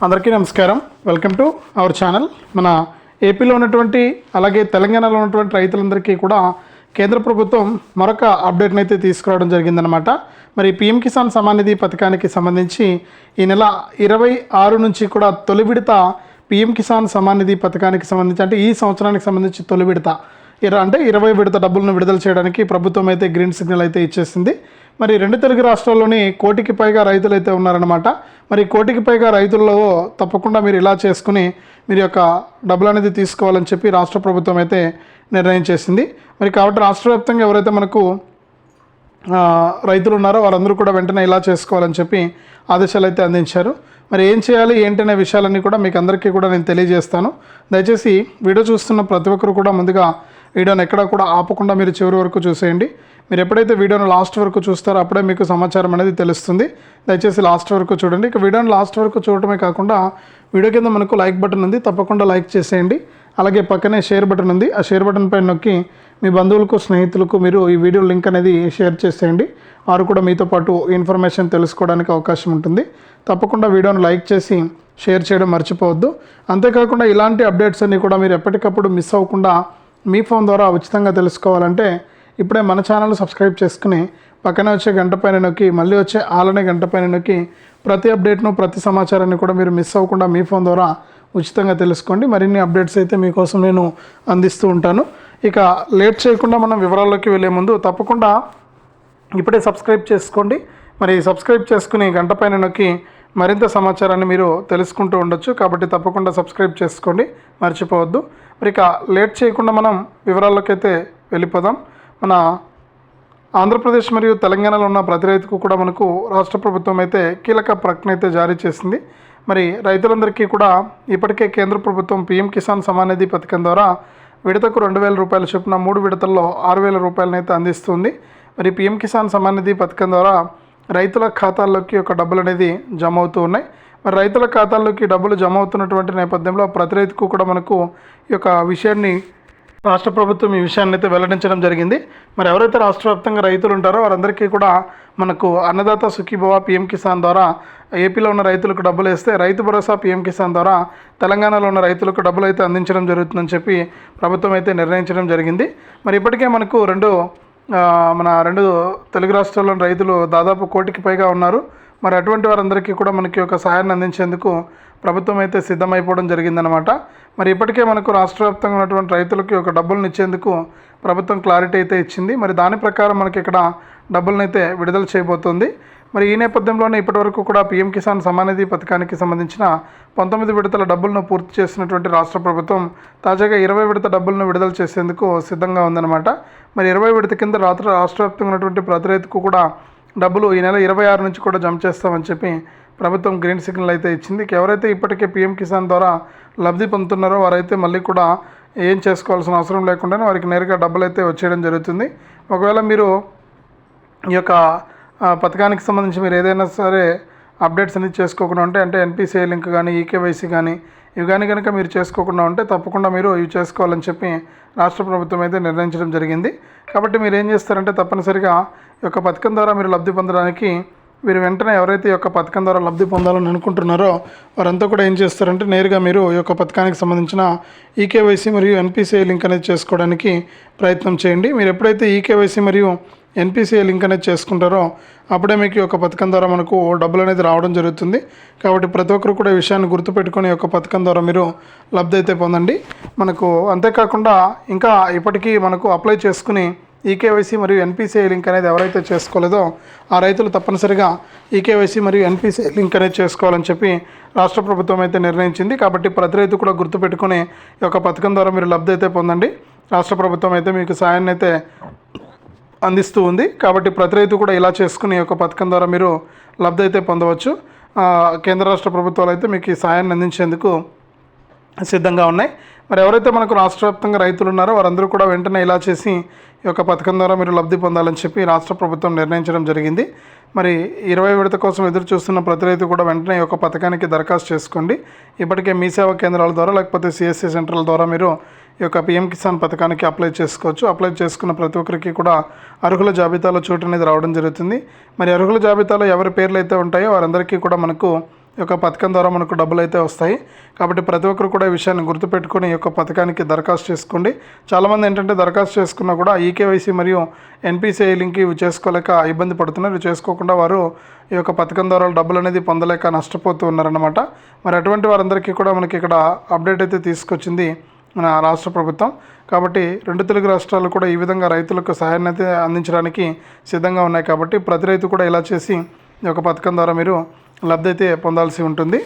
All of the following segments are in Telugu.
అందరికీ నమస్కారం. వెల్కమ్ టు అవర్ ఛానల్ మన ఏపీలో ఉన్నటువంటి అలాగే తెలంగాణలో ఉన్నటువంటి రైతులందరికీ కూడా కేంద్ర ప్రభుత్వం మరొక అప్డేట్ని అయితే తీసుకురావడం జరిగిందనమాట మరి పిఎం కిసాన్ సమాన్ నిధి పథకానికి సంబంధించి ఈ నెల ఇరవై ఆరు నుంచి కూడా తొలి విడత పిఎం కిసాన్ సమాన్ నిధి పథకానికి సంబంధించి అంటే ఈ సంవత్సరానికి సంబంధించి తొలి విడత ఇరా అంటే ఇరవై విడత డబ్బులను విడుదల చేయడానికి ప్రభుత్వం అయితే గ్రీన్ సిగ్నల్ అయితే ఇచ్చేసింది. మరి రెండు తెలుగు రాష్ట్రాల్లోని కోటికి పైగా రైతులు అయితే ఉన్నారనమాట మరి కోటికి పైగా రైతుల్లో తప్పకుండా మీరు ఇలా చేసుకుని మీరు యొక్క డబ్బులు అనేది తీసుకోవాలని చెప్పి రాష్ట్ర ప్రభుత్వం అయితే నిర్ణయం చేసింది. మరి కాబట్టి రాష్ట్ర వ్యాప్తంగా ఎవరైతే మనకు రైతులు ఉన్నారో వారందరూ కూడా వెంటనే ఇలా చేసుకోవాలని చెప్పి ఆదేశాలు అయితే అందించారు. మరి ఏం చేయాలి ఏంటనే విషయాలన్నీ కూడా మీకు అందరికీ కూడా నేను తెలియజేస్తాను. దయచేసి వీడియో చూస్తున్న ప్రతి ఒక్కరు కూడా ముందుగా వీడియోని ఎక్కడ కూడా ఆపకుండా మీరు చివరి వరకు చూసేయండి. మీరు ఎప్పుడైతే వీడియోను లాస్ట్ వరకు చూస్తారో అప్పుడే మీకు సమాచారం అనేది తెలుస్తుంది. దయచేసి లాస్ట్ వరకు చూడండి. ఇక వీడియోని లాస్ట్ వరకు చూడటమే కాకుండా వీడియో కింద మనకు లైక్ బటన్ ఉంది. తప్పకుండా లైక్ చేసేయండి. అలాగే పక్కనే షేర్ బటన్ ఉంది. ఆ షేర్ బటన్ పైన నొక్కి మీ బంధువులకు స్నేహితులకు మీరు ఈ వీడియో లింక్ అనేది షేర్ చేసేయండి. వారు కూడా మీతో పాటు ఇన్ఫర్మేషన్ తెలుసుకోవడానికి అవకాశం ఉంటుంది. తప్పకుండా వీడియోను లైక్ చేసి షేర్ చేయడం మర్చిపోవద్దు. అంతేకాకుండా ఇలాంటి అప్డేట్స్ అన్నీ కూడా మీరు ఎప్పటికప్పుడు మిస్ అవ్వకుండా మీ ఫోన్ ద్వారా ఉచితంగా తెలుసుకోవాలంటే ఇప్పుడే మన ఛానల్ సబ్స్క్రైబ్ చేసుకుని పక్కనే వచ్చే గంట పైన నొక్కి మళ్ళీ వచ్చే ఆలనే గంట పైన నొక్కి ప్రతి అప్డేట్ను ప్రతి సమాచారాన్ని కూడా మీరు మిస్ అవ్వకుండా మీ ఫోన్ ద్వారా ఉచితంగా తెలుసుకోండి. మరిన్ని అప్డేట్స్ అయితే మీకోసం నేను అందిస్తూ ఉంటాను. ఇక లేట్ చేయకుండా మనం వివరాల్లోకి వెళ్ళే ముందు తప్పకుండా ఇప్పుడే సబ్స్క్రైబ్ చేసుకోండి. మరి సబ్స్క్రైబ్ చేసుకుని గంట పైన నొక్కి మరింత సమాచారాన్ని మీరు తెలుసుకుంటూ ఉండొచ్చు. కాబట్టి తప్పకుండా సబ్స్క్రైబ్ చేసుకోండి. మర్చిపోవద్దు. మరి ఇక లేట్ చేయకుండా మనం వివరాల్లోకి అయితే వెళ్ళిపోదాం. మన ఆంధ్రప్రదేశ్ మరియు తెలంగాణలో ఉన్న ప్రతి రైతుకు కూడా మనకు రాష్ట్ర ప్రభుత్వం అయితే కీలక ప్రకటన అయితే జారీ చేసింది. మరి రైతులందరికీ కూడా ఇప్పటికే కేంద్ర ప్రభుత్వం పీఎం కిసాన్ సమానిధి పథకం ద్వారా విడతకు రెండు వేల రూపాయల చొప్పున మూడు విడతల్లో ఆరు వేల రూపాయలనైతే అందిస్తుంది. మరి పీఎం కిసాన్ సమానిధి పథకం ద్వారా రైతుల ఖాతాల్లోకి ఒక డబ్బులు అనేది జమ అవుతూ ఉన్నాయి. మరి రైతుల ఖాతాల్లోకి డబ్బులు జమ అవుతున్నటువంటి నేపథ్యంలో ప్రతి రైతుకు కూడా మనకు ఈ యొక్క విషయాన్ని రాష్ట్ర ప్రభుత్వం ఈ విషయాన్ని అయితే వెల్లడించడం జరిగింది. మరి ఎవరైతే రాష్ట్ర వ్యాప్తంగా రైతులు ఉంటారో వారందరికీ కూడా మనకు అన్నదాత సుఖీభవ పిఎం కిసాన్ ద్వారా ఏపీలో ఉన్న రైతులకు డబ్బులు వేస్తే రైతు భరోసా పిఎం కిసాన్ ద్వారా తెలంగాణలో ఉన్న రైతులకు డబ్బులు అయితే అందించడం జరుగుతుందని చెప్పి ప్రభుత్వం అయితే నిర్ణయించడం జరిగింది. మరి ఇప్పటికే మనకు రెండు మన రెండు తెలుగు రాష్ట్రాల్లోని రైతులు దాదాపు కోటికి పైగా ఉన్నారు. మరి అటువంటి వారందరికీ కూడా మనకి ఒక సహాయాన్ని అందించేందుకు ప్రభుత్వం అయితే సిద్ధమైపోవడం జరిగిందనమాట మరి ఇప్పటికే మనకు రాష్ట్ర వ్యాప్తంగా ఉన్నటువంటి రైతులకి ఒక డబ్బులను ఇచ్చేందుకు ప్రభుత్వం క్లారిటీ అయితే ఇచ్చింది. మరి దాని ప్రకారం మనకి ఇక్కడ డబ్బులను అయితే విడుదల చేయబోతోంది. మరి ఈ నేపథ్యంలోనే ఇప్పటివరకు కూడా పీఎం కిసాన్ సమానిధి పథకానికి సంబంధించిన పంతొమ్మిది విడతల డబ్బులను పూర్తి చేసినటువంటి రాష్ట్ర ప్రభుత్వం తాజాగా ఇరవై విడత డబ్బులను విడుదల చేసేందుకు సిద్ధంగా ఉందన్నమాట. మరి ఇరవై విడత కింద రాత్రి రాష్ట్ర వ్యాప్తంగా ఉన్నటువంటి ప్రతి రైతుకు కూడా డబ్బులు ఈ నెల ఇరవై ఆరు నుంచి కూడా జమ చేస్తామని చెప్పి ప్రభుత్వం గ్రీన్ సిగ్నల్ అయితే ఇచ్చింది. ఎవరైతే ఇప్పటికే పీఎం కిసాన్ ద్వారా లబ్ధి పొందుతున్నారో వారైతే మళ్ళీ కూడా ఏం చేసుకోవాల్సిన అవసరం లేకుండానే వారికి నేరుగా డబ్బులు అయితే వచ్చేయడం జరుగుతుంది. ఒకవేళ మీరు ఈ యొక్క పథకానికి సంబంధించి మీరు ఏదైనా సరే అప్డేట్స్ అనేది చేసుకోకుండా ఉంటే అంటే ఎన్పిసిఐ లింక్ కానీ ఈకేవైసీ కానీ ఇవి కానీ కనుక మీరు చేసుకోకుండా ఉంటే తప్పకుండా మీరు ఇవి చేసుకోవాలని చెప్పి రాష్ట్ర ప్రభుత్వం అయితే నిర్ణయించడం జరిగింది. కాబట్టి మీరు ఏం చేస్తారంటే తప్పనిసరిగా యొక్క పథకం ద్వారా మీరు లబ్ధి పొందడానికి మీరు వెంటనే ఎవరైతే ఈ యొక్క పథకం ద్వారా లబ్ధి పొందాలని అనుకుంటున్నారో వారంతా కూడా ఏం చేస్తారంటే నేరుగా మీరు ఈ యొక్క పథకానికి సంబంధించిన ఈకేవైసీ మరియు ఎన్పిసిఐ లింక్ అనేది చేసుకోవడానికి ప్రయత్నం చేయండి. మీరు ఎప్పుడైతే ఈకేవైసీ మరియు ఎన్పిసిఐ లింక్ అనేది చేసుకుంటారో అప్పుడే మీకు ఈ యొక్క పథకం ద్వారా మనకు డబ్బులు అనేది రావడం జరుగుతుంది. కాబట్టి ప్రతి ఒక్కరు కూడా ఈ విషయాన్ని గుర్తుపెట్టుకొని ఈ యొక్క పథకం ద్వారా మీరు లబ్ధి అయితే పొందండి. మనకు అంతేకాకుండా ఇంకా ఇప్పటికీ మనకు అప్లై చేసుకుని ఈకేవైసీ మరియు ఎన్పిసిఐ లింక్ అనేది ఎవరైతే చేసుకోలేదో ఆ రైతులు తప్పనిసరిగా ఈకేవైసీ మరియు ఎన్పిసిఐ లింక్ అనేది చేసుకోవాలని చెప్పి రాష్ట్ర ప్రభుత్వం అయితే నిర్ణయించింది. కాబట్టి ప్రతి రైతు కూడా గుర్తుపెట్టుకుని ఈ యొక్క పథకం ద్వారా మీరు లబ్ధి అయితే పొందండి. రాష్ట్ర ప్రభుత్వం అయితే మీకు సాయాన్ని అయితే అందిస్తూ ఉంది. కాబట్టి ప్రతి రైతు కూడా ఇలా చేసుకుని ఈ యొక్క పథకం ద్వారా మీరు లబ్ధి అయితే పొందవచ్చు. కేంద్ర రాష్ట్ర ప్రభుత్వాలు అయితే మీకు ఈ సాయాన్ని అందించేందుకు సిద్ధంగా ఉన్నాయి. మరి ఎవరైతే మనకు రాష్ట్ర వ్యాప్తంగా రైతులు ఉన్నారో వారందరూ కూడా వెంటనే ఇలా చేసి ఈ యొక్క పథకం ద్వారా మీరు లబ్ధి పొందాలని చెప్పి రాష్ట్ర ప్రభుత్వం నిర్ణయించడం జరిగింది. మరి ఇరవై విడత కోసం ఎదురు చూస్తున్న ప్రతి రైతు కూడా వెంటనే ఈ యొక్క పథకానికి దరఖాస్తు చేసుకోండి. ఇప్పటికే మీ సేవా కేంద్రాల ద్వారా లేకపోతే సిఎస్సి సెంటర్ల ద్వారా మీరు ఈ యొక్క పిఎం కిసాన్ పథకానికి అప్లై చేసుకోవచ్చు. అప్లై చేసుకున్న ప్రతి ఒక్కరికి కూడా అర్హుల జాబితాలో చోటు అనేది రావడం జరుగుతుంది. మరి అర్హుల జాబితాలో ఎవరి పేర్లు అయితే ఉంటాయో వారందరికీ కూడా మనకు యొక్క పథకం ద్వారా మనకు డబ్బులు అయితే వస్తాయి. కాబట్టి ప్రతి ఒక్కరు కూడా ఈ విషయాన్ని గుర్తుపెట్టుకుని ఈ యొక్క పథకానికి దరఖాస్తు చేసుకోండి. చాలామంది ఏంటంటే దరఖాస్తు చేసుకున్నా కూడా ఈకేవైసీ మరియు ఎన్పిసిఐ లింక్ ఇవి చేసుకోలేక ఇబ్బంది పడుతున్నారు. ఇవి చేసుకోకుండా వారు ఈ యొక్క పథకం ద్వారా డబ్బులు అనేది పొందలేక నష్టపోతూ ఉన్నారన్నమాట. మరి అటువంటి వారందరికీ కూడా మనకి ఇక్కడ అప్డేట్ అయితే తీసుకొచ్చింది మన రాష్ట్ర ప్రభుత్వం. కాబట్టి రెండు తెలుగు రాష్ట్రాలు కూడా ఈ విధంగా రైతులకు సహాయాన్ని అయితే అందించడానికి సిద్ధంగా ఉన్నాయి. కాబట్టి ప్రతి రైతు కూడా ఇలా చేసి ఈ యొక్క పథకం ద్వారా మీరు లబ్ధి అయితే పొందాల్సి ఉంటుంది.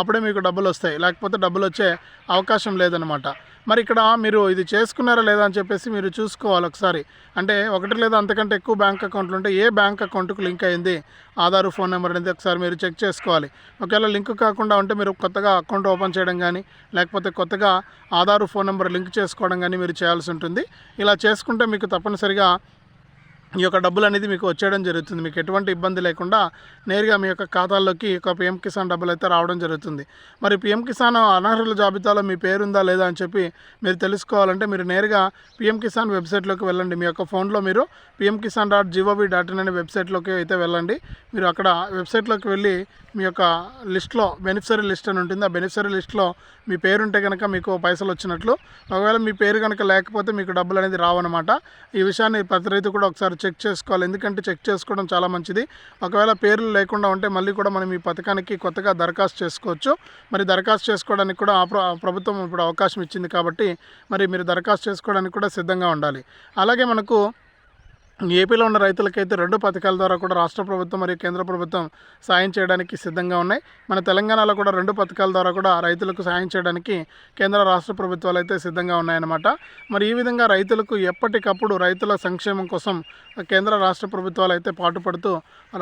అప్పుడే మీకు డబ్బులు వస్తాయి. లేకపోతే డబ్బులు వచ్చే అవకాశం లేదనమాట మరి ఇక్కడ మీరు ఇది చేసుకున్నారా లేదా అని చెప్పేసి మీరు చూసుకోవాలి ఒకసారి. అంటే ఒకటి లేదా అంతకంటే ఎక్కువ బ్యాంక్ అకౌంట్లు ఉంటే ఏ బ్యాంక్ అకౌంట్కు లింక్ అయింది? ఆధార్ ఫోన్ నెంబర్ అనేది ఒకసారి మీరు చెక్ చేసుకోవాలి. ఒకవేళ లింక్ కాకుండా ఉంటే మీరు కొత్తగా అకౌంట్ ఓపెన్ చేయడం కానీ లేకపోతే కొత్తగా ఆధార్ ఫోన్ నెంబర్ లింక్ చేసుకోవడం కానీ మీరు చేయాల్సి ఉంటుంది. ఇలా చేసుకుంటే మీకు తప్పనిసరిగా ఈ యొక్క డబ్బులు అనేది మీకు వచ్చేయడం జరుగుతుంది. మీకు ఎటువంటి ఇబ్బంది లేకుండా నేరుగా మీ యొక్క ఖాతాల్లోకి ఈ యొక్క పిఎం కిసాన్ డబ్బులు అయితే రావడం జరుగుతుంది. మరి పిఎం కిసాన్ అనర్హుల జాబితాలో మీ పేరుందా లేదా అని చెప్పి మీరు తెలుసుకోవాలంటే మీరు నేరుగా పిఎం కిసాన్ వెబ్సైట్లోకి వెళ్ళండి. మీ యొక్క ఫోన్లో మీరు PM Kisan dot gov dot in అనే వెబ్సైట్లోకి అయితే వెళ్ళండి. మీరు అక్కడ వెబ్సైట్లోకి వెళ్ళి మీ యొక్క లిస్ట్లో బెనిఫిషరీ లిస్ట్ అని ఉంటుంది. ఆ బెనిఫిషరీ లిస్ట్లో మీ పేరు ఉంటే కనుక మీకు పైసలు వచ్చినట్లు. ఒకవేళ మీ పేరు కనుక లేకపోతే మీకు డబ్బులు అనేది రావన్నమాట. ఈ విషయాన్ని ప్రతి రైతు కూడా ఒకసారి చెక్ చేసుకోవాలి. ఎందుకంటే చెక్ చేసుకోవడం చాలా మంచిది. ఒకవేళ పేర్లు లేకుండా ఉంటే మళ్ళీ కూడా మనం ఈ పథకానికి కొత్తగా దరఖాస్తు చేసుకోవచ్చు. మరి దరఖాస్తు చేసుకోవడానికి కూడా ఆ ప్ర- ప్రభుత్వం ఇప్పుడు అవకాశం ఇచ్చింది కాబట్టి మరి మీరు దరఖాస్తు చేసుకోవడానికి కూడా సిద్ధంగా ఉండాలి. అలాగే మనకు ఏపీలో ఉన్న రైతులకైతే రెండు పథకాల ద్వారా కూడా రాష్ట్ర ప్రభుత్వం మరియు కేంద్ర ప్రభుత్వం సాయం చేయడానికి సిద్ధంగా ఉన్నాయి. మన తెలంగాణలో కూడా రెండు పథకాల ద్వారా కూడా రైతులకు సాయం చేయడానికి కేంద్ర రాష్ట్ర ప్రభుత్వాలు అయితే సిద్ధంగా ఉన్నాయన్నమాట. మరి ఈ విధంగా రైతులకు ఎప్పటికప్పుడు రైతుల సంక్షేమం కోసం కేంద్ర రాష్ట్ర ప్రభుత్వాలు అయితే పాటుపడుతూ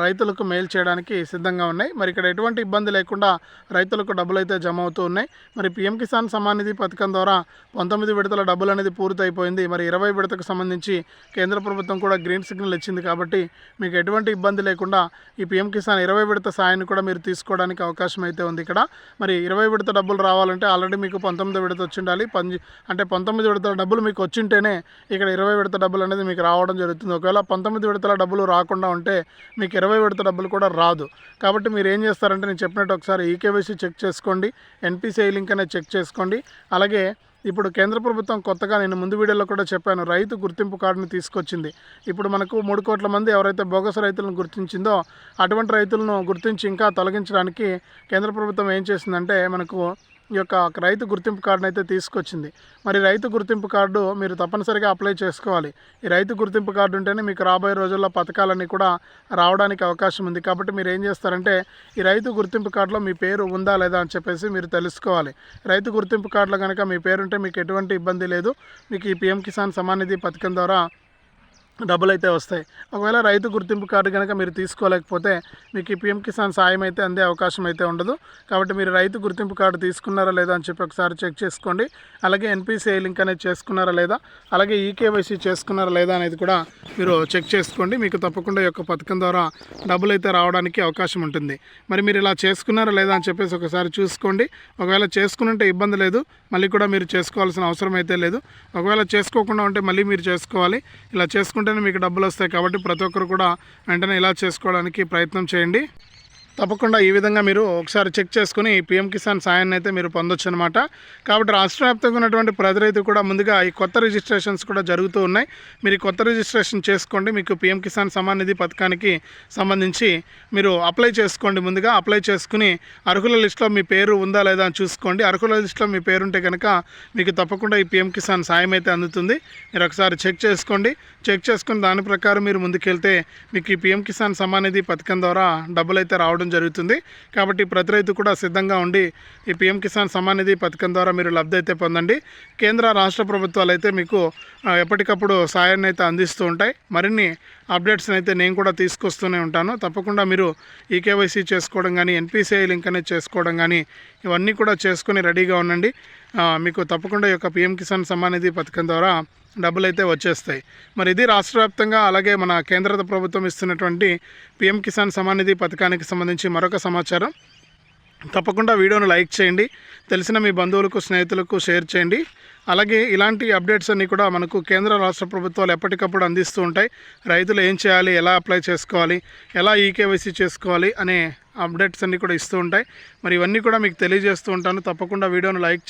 రైతులకు మేలు చేయడానికి సిద్ధంగా ఉన్నాయి. మరి ఇక్కడ ఎటువంటి ఇబ్బంది లేకుండా రైతులకు డబ్బులు అయితే జమ అవుతూ ఉన్నాయి. మరి పిఎం కిసాన్ సమ్మాన్ నిధి పథకం ద్వారా పంతొమ్మిది విడతల డబ్బులు అనేది పూర్తయిపోయింది. మరి ఇరవై విడతకు సంబంధించి కేంద్ర ప్రభుత్వం కూడా గ్రీన్ సిగ్నల్ ఇచ్చింది కాబట్టి మీకు ఎటువంటి ఇబ్బంది లేకుండా ఈ పిఎం కిసాన్ ఇరవై విడత సాయాన్ని కూడా మీరు తీసుకోవడానికి అవకాశం అయితే ఉంది ఇక్కడ. మరి ఇరవై విడత డబ్బులు రావాలంటే ఆల్రెడీ మీకు పంతొమ్మిది విడత వచ్చిండాలి పంజి అంటే పంతొమ్మిది విడతల డబ్బులు మీకు వచ్చింటేనే ఇక్కడ ఇరవై విడత డబ్బులు అనేది మీకు రావడం జరుగుతుంది. ఒకవేళ పంతొమ్మిది విడతల డబ్బులు రాకుండా ఉంటే మీకు ఇరవై విడత డబ్బులు కూడా రాదు. కాబట్టి మీరు ఏం చేస్తారంటే నేను చెప్పినట్టు ఒకసారి ఈకేవైసీ చెక్ చేసుకోండి ఎన్పిసిఐ లింక్ అనేది చెక్ చేసుకోండి. అలాగే ఇప్పుడు కేంద్ర ప్రభుత్వం కొత్తగా నేను ముందు వీడియోలో కూడా చెప్పాను రైతు గుర్తింపు కార్డును తీసుకొచ్చింది. ఇప్పుడు మనకు మూడు కోట్ల మంది ఎవరైతే బోగస్ రైతులను గుర్తించిందో అటువంటి రైతులను గుర్తించి ఇంకా తొలగించడానికి కేంద్ర ప్రభుత్వం ఏం చేసిందంటే మనకు ఈ యొక్క రైతు గుర్తింపు కార్డును అయితే తీసుకొచ్చింది. మరి రైతు గుర్తింపు కార్డు మీరు తప్పనిసరిగా అప్లై చేసుకోవాలి. ఈ రైతు గుర్తింపు కార్డు ఉంటేనే మీకు రాబోయే రోజుల్లో పథకాలన్నీ కూడా రావడానికి అవకాశం ఉంది. కాబట్టి మీరు ఏం చేస్తారంటే ఈ రైతు గుర్తింపు కార్డులో మీ పేరు ఉందా లేదా అని చెప్పేసి మీరు తెలుసుకోవాలి. రైతు గుర్తింపు కార్డులో కనుక మీ పేరుంటే మీకు ఎటువంటి ఇబ్బంది లేదు. మీకు ఈ పిఎం కిసాన్ సమాన్ నిధి పథకం ద్వారా డబ్బులు అయితే వస్తాయి. ఒకవేళ రైతు గుర్తింపు కార్డు కనుక మీరు తీసుకోలేకపోతే మీకు ఈ పిఎం కిసాన్ సాయం అయితే అందే అవకాశం అయితే ఉండదు. కాబట్టి మీరు రైతు గుర్తింపు కార్డు తీసుకున్నారా లేదా అని చెప్పి ఒకసారి చెక్ చేసుకోండి. అలాగే ఎన్పిసిఐ లింక్ అనేది చేసుకున్నారా లేదా అలాగే ఈకేవైసీ చేసుకున్నారా లేదా అనేది కూడా మీరు చెక్ చేసుకోండి. మీకు తప్పకుండా ఈ యొక్క పథకం ద్వారా డబ్బులు అయితే రావడానికి అవకాశం ఉంటుంది. మరి మీరు ఇలా చేసుకున్నారా లేదా అని చెప్పేసి ఒకసారి చూసుకోండి. ఒకవేళ చేసుకున్నంటే ఇబ్బంది లేదు. మళ్ళీ కూడా మీరు చేసుకోవాల్సిన అవసరం అయితే లేదు. ఒకవేళ చేసుకోకుండా ఉంటే మళ్ళీ మీరు చేసుకోవాలి. ఇలా చేసుకుంటేనే మీకు డబ్బులు వస్తాయి కాబట్టి ప్రతి ఒక్కరు కూడా వెంటనే ఇలా చేసుకోవడానికి ప్రయత్నం చేయండి. తప్పకుండా ఈ విధంగా మీరు ఒకసారి చెక్ చేసుకుని పిఎం కిసాన్ సాయాన్ని అయితే మీరు పొందొచ్చు అనమాట కాబట్టి రాష్ట్ర వ్యాప్తంగా ఉన్నటువంటి ప్రతి రైతు కూడా ముందుగా ఈ కొత్త రిజిస్ట్రేషన్స్ కూడా జరుగుతూ ఉన్నాయి. మీరు కొత్త రిజిస్ట్రేషన్ చేసుకోండి. మీకు పిఎం కిసాన్ సమాన్ నిధి పథకానికి సంబంధించి మీరు అప్లై చేసుకోండి ముందుగా. అప్లై చేసుకుని అర్హుల లిస్టులో మీ పేరు ఉందా లేదా అని చూసుకోండి. అర్హుల లిస్టులో మీ పేరు ఉంటే కనుక మీకు తప్పకుండా ఈ పిఎం కిసాన్ సాయం అయితే అందుతుంది. మీరు ఒకసారి చెక్ చేసుకోండి. చెక్ చేసుకుని దాని ప్రకారం మీరు ముందుకెళ్తే మీకు ఈ పిఎం కిసాన్ సమాన్ నిధి పథకం ద్వారా డబ్బులు అయితే రావడం జరుగుతుంది. కాబట్టి ప్రతి రైతు కూడా సిద్ధంగా ఉండి ఈ పిఎం కిసాన్ సమ్మాన్ నిధి పథకం ద్వారా మీరు లబ్ధి అయితే పొందండి. కేంద్ర రాష్ట్ర ప్రభుత్వాలు అయితే మీకు ఎప్పటికప్పుడు సాయాన్ని అయితే అందిస్తూ ఉంటాయి. మరిన్ని అప్డేట్స్ని అయితే నేను కూడా తీసుకొస్తూనే ఉంటాను. తప్పకుండా మీరు ఈకేవైసీ చేసుకోవడం కానీ ఎన్పిసిఐ లింక్ అనేది చేసుకోవడం కానీ ఇవన్నీ కూడా చేసుకుని రెడీగా ఉండండి. మీకు తప్పకుండా ఈ యొక్క పిఎం కిసాన్ సమ్మాన్ నిధి పథకం ద్వారా డబ్బులు అయితే వచ్చేస్తాయి. మరి ఇది రాష్ట్ర వ్యాప్తంగా అలాగే మన కేంద్ర ప్రభుత్వం ఇస్తున్నటువంటి పిఎం కిసాన్ సమ్మాన్ నిధి పథకానికి సంబంధించి మరొక సమాచారం. తప్పకుండా వీడియోను లైక్ చేయండి. తెలిసిన మీ బంధువులకు స్నేహితులకు షేర్ చేయండి. అలాగే ఇలాంటి అప్డేట్స్ అన్నీ కూడా మనకు కేంద్ర రాష్ట్ర ప్రభుత్వాలు ఎప్పటికప్పుడు అందిస్తూ ఉంటాయి. రైతులు ఏం చేయాలి ఎలా అప్లై చేసుకోవాలి ఎలా ఈకేవైసీ చేసుకోవాలి అనే అప్డేట్స్ అన్నీ కూడా ఇస్తూ ఉంటాయి. మరి ఇవన్నీ కూడా మీకు తెలియజేస్తూ ఉంటాను. తప్పకుండా వీడియోను లైక్